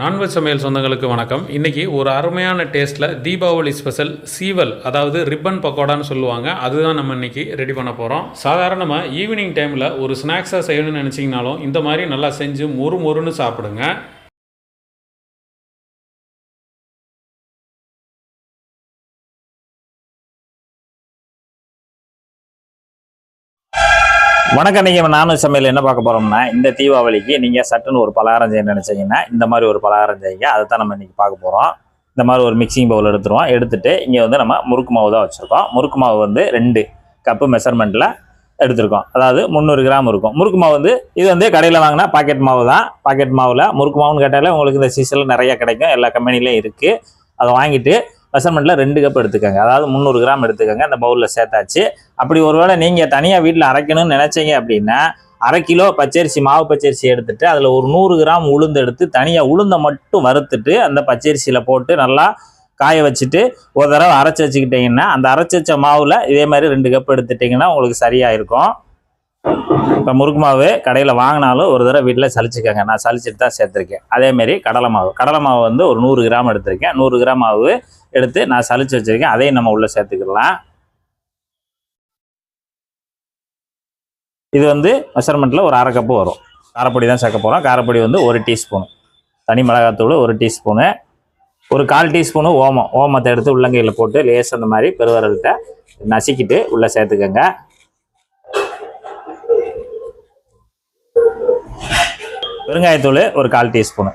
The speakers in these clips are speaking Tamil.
நான்வெஜ் சமையல் சொந்தங்களுக்கு வணக்கம். இன்றைக்கி ஒரு அருமையான டேஸ்ட்டில் தீபாவளி ஸ்பெஷல் சீவல் அதாவது ரிப்பன் பக்கோடான்னு சொல்லுவாங்க. அதுதான் நம்ம இன்றைக்கி ரெடி பண்ண போகிறோம் சாதாரணமாக ஈவினிங் டைமில் ஒரு ஸ்நாக்ஸாக செய்யணும்னு நினச்சிங்கனாலும் இந்த மாதிரி நல்லா செஞ்சு மொறு மொறுன்னு சாப்பிடுங்க. வணக்கம். நீங்கள் நானும் சமையல் என்ன பார்க்க போகிறோம்னா இந்த தீபாவளிக்கு நீங்கள் சட்டுன்னு ஒரு பலகாரம் செய்ய நினச்சிங்கன்னா இந்த மாதிரி ஒரு பலகாரம் செய்யுங்க. அதை தான் நம்ம இன்றைக்கி பார்க்க போகிறோம் இந்த மாதிரி ஒரு மிக்சிங் பவுல் எடுத்துருவோம். எடுத்துகிட்டு இங்கே வந்து நம்ம முறுக்கு மாவு தான் வச்சுருக்கோம். முறுக்கு மாவு வந்து ரெண்டு கப்பு மெஷர்மெண்ட்டில் எடுத்திருக்கோம். அதாவது முந்நூறு கிராம் இருக்கும். முறுக்கு மாவு வந்து இது வந்து கடையில் வாங்கினா பாக்கெட் மாவு தான். பாக்கெட் மாவில் முறுக்கு மாவுன்னு கேட்டாலே உங்களுக்கு இந்த சீசனில் நிறைய கிடைக்கும். எல்லா கம்பெனிலையும் இருக்குது அதை வாங்கிட்டு மெஷர்மெண்ட்டில் ரெண்டு கப் எடுத்துக்கோங்க. அதாவது முந்நூறு கிராம் எடுத்துக்கோங்க. அந்த பவுலில் சேர்த்தாச்சு. அப்படி ஒருவேளை நீங்கள் தனியாக வீட்டில் அரைக்கணும்னு நினச்சிங்க அப்படின்னா அரை கிலோ பச்சரிசி மாவு பச்சரிசி எடுத்துட்டு அதில் ஒரு நூறு கிராம் உளுந்து எடுத்து தனியாக உளுந்தை மட்டும் வறுத்துட்டு அந்த பச்சரிசியில் போட்டு நல்லா காய வச்சுட்டு ஒரு தடவை அரைச்சி வச்சுக்கிட்டிங்கன்னா அந்த அரைச்சி வச்ச மாவில் இதே மாதிரி ரெண்டு கப் எடுத்துட்டிங்கன்னா உங்களுக்கு சரியாக இருக்கும் இப்போ முறுக்கு மாவு கடையில் வாங்கினாலும் ஒரு தடவை வீட்டில் சலிச்சுக்கோங்க நான் சளிச்சிட்டு தான் சேர்த்துருக்கேன். அதேமாரி கடலை மாவு. கடலை மாவு வந்து ஒரு நூறு கிராம் எடுத்திருக்கேன். நூறு கிராம் மாவு எடுத்து நான் சளிச்சு வச்சுருக்கேன். அதையும் நம்ம உள்ளே சேர்த்துக்கலாம். இது வந்து மெஷர்மெண்ட்டில் ஒரு அரை கப்பு வரும். காரப்பொடி தான் சேர்க்க போகிறோம் காரப்பொடி வந்து ஒரு டீஸ்பூனு தனி மிளகாத்தூள் ஒரு டீஸ்பூனு ஒரு கால் டீஸ்பூனு ஓமம். ஓமத்தை எடுத்து உள்ளங்கையில் போட்டு லேஸ் அந்த மாதிரி பெருவரல்கிட்ட நசுக்கிட்டு உள்ளே சேர்த்துக்கோங்க. பெருங்காயத்தூள் ஒரு கால் டீஸ்பூனு.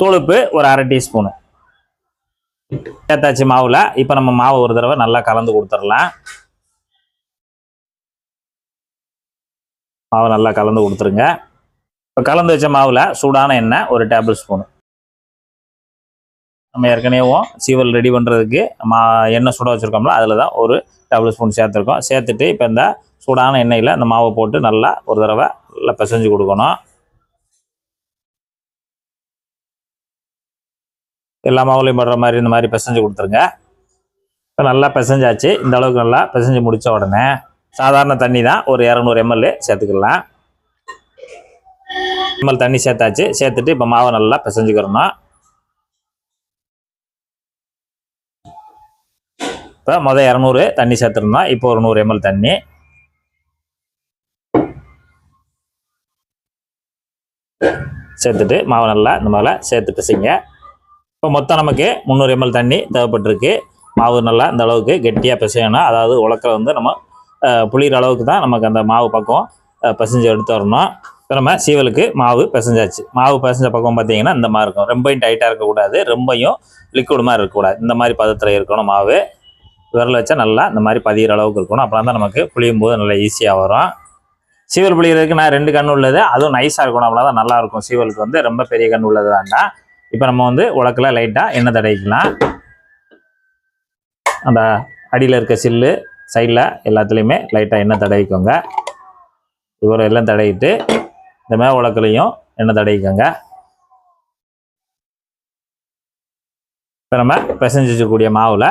தூளுப்பு ஒரு அரை டீஸ்பூனு. சேர்த்தாச்சு மாவில் இப்போ நம்ம மாவை ஒரு தடவை நல்லா கலந்து கொடுத்துடலாம். மாவை நல்லா கலந்து கொடுத்துருங்க. இப்போ கலந்து வச்ச மாவில் சூடான எண்ணெய் ஒரு டேபிள் ஸ்பூனு. நம்ம ஏற்கனவே சீவல் ரெடி பண்ணுறதுக்கு மா எண்ணெய் சுட வச்சுருக்கோம்ல அதில் தான் ஒரு டேபிள் ஸ்பூன் சேர்த்துருக்கோம். சேர்த்துட்டு இப்போ இந்த சூடான எண்ணெயில் இந்த மாவை போட்டு நல்லா ஒரு தடவை நல்லா பிசைஞ்சு கொடுக்கணும். எல்லா மாவுலையும் படுற மாதிரி இந்த மாதிரி பிசைஞ்சு கொடுத்துருங்க. இப்போ நல்லா பிசைஞ்சாச்சு. இந்த அளவுக்கு நல்லா பிசைஞ்சு முடித்த உடனே சாதாரண தண்ணி தான். ஒரு இரநூறு எம்எல் சேர்த்துக்கலாம். எம்எல் தண்ணி சேர்த்தாச்சு. சேர்த்துட்டு இப்போ மாவை நல்லா பிசைஞ்சுக்கிறணும் இப்போ மொதல் இரநூறு தண்ணி சேர்த்துருந்தோம் இப்போ ஒரு நூறு எம்எல் தண்ணி. சேர்த்துட்டு மாவை நல்லா இந்த மாதிரிலாம் சேர்த்து பிசைங்க. இப்போ மொத்தம் நமக்கு முந்நூறு எம்எல் தண்ணி தேவைப்பட்டிருக்கு. மாவு நல்லா இந்த அளவுக்கு கெட்டியாக பிசையணும். அதாவது உலக்கில் வந்து நம்ம புளிகிற அளவுக்கு தான் நமக்கு அந்த மாவு பக்கம் பிசைஞ்சு எடுத்து வரணும். இப்போ நம்ம சீவலுக்கு மாவு பிசைஞ்சாச்சு. மாவு பிசைஞ்ச பக்கம் பார்த்தீங்கன்னா இந்த மாதிரி இருக்கும். ரொம்பவும் டைட்டாக இருக்கக்கூடாது. ரொம்பையும் லிக்விட் மாதிரி இருக்கக்கூடாது. இந்த மாதிரி பதத்தில் இருக்கணும் மாவு. விரல் வச்சா நல்லா இந்த மாதிரி பதிகிற அளவுக்கு இருக்கணும். அப்புறம் தான் நமக்கு புளியும் போது நல்லா ஈஸியாக வரும். சீவல் புளிகிறதுக்கு நான் ரெண்டு கண் உள்ளது. அதுவும் நைஸாக இருக்கணும். அப்படின்னா தான் நல்லா இருக்கும். சீவலுக்கு வந்து ரொம்ப பெரிய கண் உள்ளது வேண்டாம். இப்போ நம்ம வந்து உலக்கில் லைட்டாக எண்ணெய் தடவிக்கலாம். அந்த அடியில் இருக்க சில்லு சைடில் எல்லாத்துலேயுமே லைட்டாக எண்ணெய் தடவிக்கோங்க. இவரை எல்லாம் தடவிட்டு இந்த மேல் உலக்கிலையும் எண்ணெய் தடவிக்கோங்க. இப்போ நம்ம பிசைஞ்சு வச்சக்கூடிய மாவில்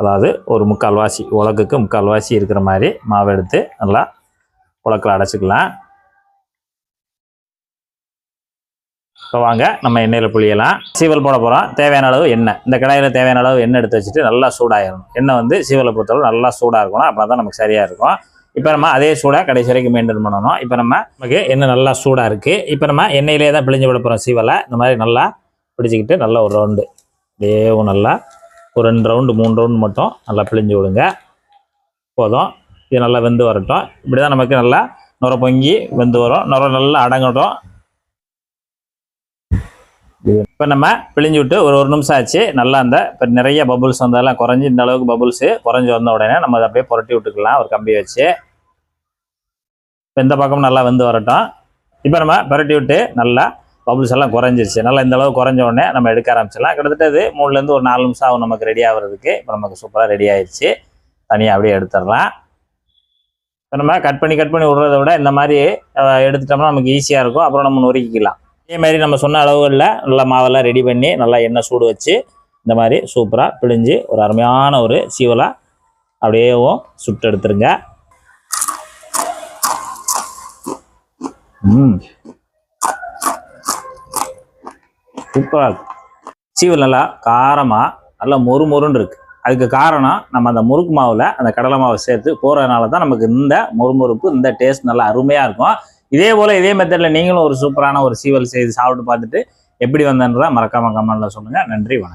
அதாவது ஒரு முக்கால்வாசி உலக்குக்கு முக்கால்வாசி இருக்கிற மாதிரி மாவு எடுத்து நல்லா உலக்கில் அடைச்சிக்கலாம். இப்போ வாங்க நம்ம எண்ணெயில் புளியலாம் சீவல் போட போகிறோம் தேவையான அளவு எண்ணெய். இந்த கடாயில் தேவையான அளவு எண்ணெய் எடுத்து வச்சுட்டு நல்லா சூடாகிடணும் எண்ணெய் வந்து சீவலை பொறுத்தளவு நல்லா சூடாக இருக்கணும். அப்போ தான் நமக்கு சரியாக இருக்கும். இப்போ நம்ம அதே சூடாக கடைசி வரைக்கும் மெயின்டைன் பண்ணணும். இப்போ நம்ம நமக்கு எண்ணெய் நல்லா சூடாக இருக்குது இப்போ நம்ம எண்ணெயிலே தான் பிழிஞ்சு விட போகிறோம் சீவலை. இந்த மாதிரி நல்லா பிடிச்சிக்கிட்டு நல்லா ஒரு ரவுண்டு தேவும் நல்லா ஒரு ரெண்டு ரவுண்டு மூணு ரவுண்டு மட்டும் நல்லா பிழிஞ்சு விடுங்க. போதும். இது நல்லா வெந்து வரட்டும். இப்படி தான் நமக்கு நல்லா நுர பொங்கி வெந்து வரும். நுர நல்லா அடங்கட்டும். இப்போ நம்ம பிழிஞ்சு விட்டு ஒரு ஒரு நிமிஷம் ஆச்சு. நல்லா அந்த இப்போ நிறைய பபுள்ஸ் வந்ததெல்லாம் குறைஞ்சி இந்த அளவுக்கு பபுள்ஸு குறைஞ்சி வந்த உடனே நம்ம அதை அப்படியே புரட்டி விட்டுக்கலாம் ஒரு கம்பி வச்சு. இப்போ இந்த பக்கம் நல்லா வந்து வரட்டும். இப்போ நம்ம புரட்டி விட்டு நல்லா பபுள்ஸ் எல்லாம் குறைஞ்சிருச்சு. நல்லா இந்த அளவுக்கு குறைஞ்ச உடனே நம்ம எடுக்க ஆரம்பிச்சிடலாம். கிட்டத்தட்ட இது மூணுலேருந்து ஒரு நாலு நிமிஷம் ஆகும் நமக்கு ரெடி ஆகிறதுக்கு. இப்போ நமக்கு சூப்பராக ரெடி ஆயிடுச்சு தனியாக அப்படியே எடுத்துடலாம். இப்போ நம்ம கட் பண்ணி கட் பண்ணி விடுறத விட இந்த மாதிரி எடுத்துட்டோம்னா நமக்கு ஈஸியாக இருக்கும். அப்புறம் நம்ம நொறுக்கிக்கலாம். இதே மாதிரி நம்ம சொன்ன அளவுகளில் நல்லா மாவெல்லாம் ரெடி பண்ணி நல்லா எண்ணெய் சூடு வச்சு இந்த மாதிரி சூப்பராக பிழிஞ்சு ஒரு அருமையான ஒரு சீவலாக அப்படியேவும் சுட்டு எடுத்துருங்க. ம். சூப்பராக இருக்கும் சீவல் நல்லா காரமாக நல்லா மொறு மொறுன்னு இருக்கு. அதுக்கு காரணம் நம்ம அந்த முறுக்கு மாவில் அந்த கடலை மாவை சேர்த்து போகிறதுனால தான் நமக்கு இந்த மொறுமொறுப்பு இந்த டேஸ்ட் நல்லா அருமையாக இருக்கும். இதே போல் இதே மெத்தடில் நீங்களும் ஒரு சூப்பரான ஒரு சீவல் செய்து சாப்பிட்டு பார்த்துட்டு எப்படி வந்தன்றதை மறக்காமல் கமெண்ட்டில் சொல்லுங்கள் நன்றி வணக்கம்.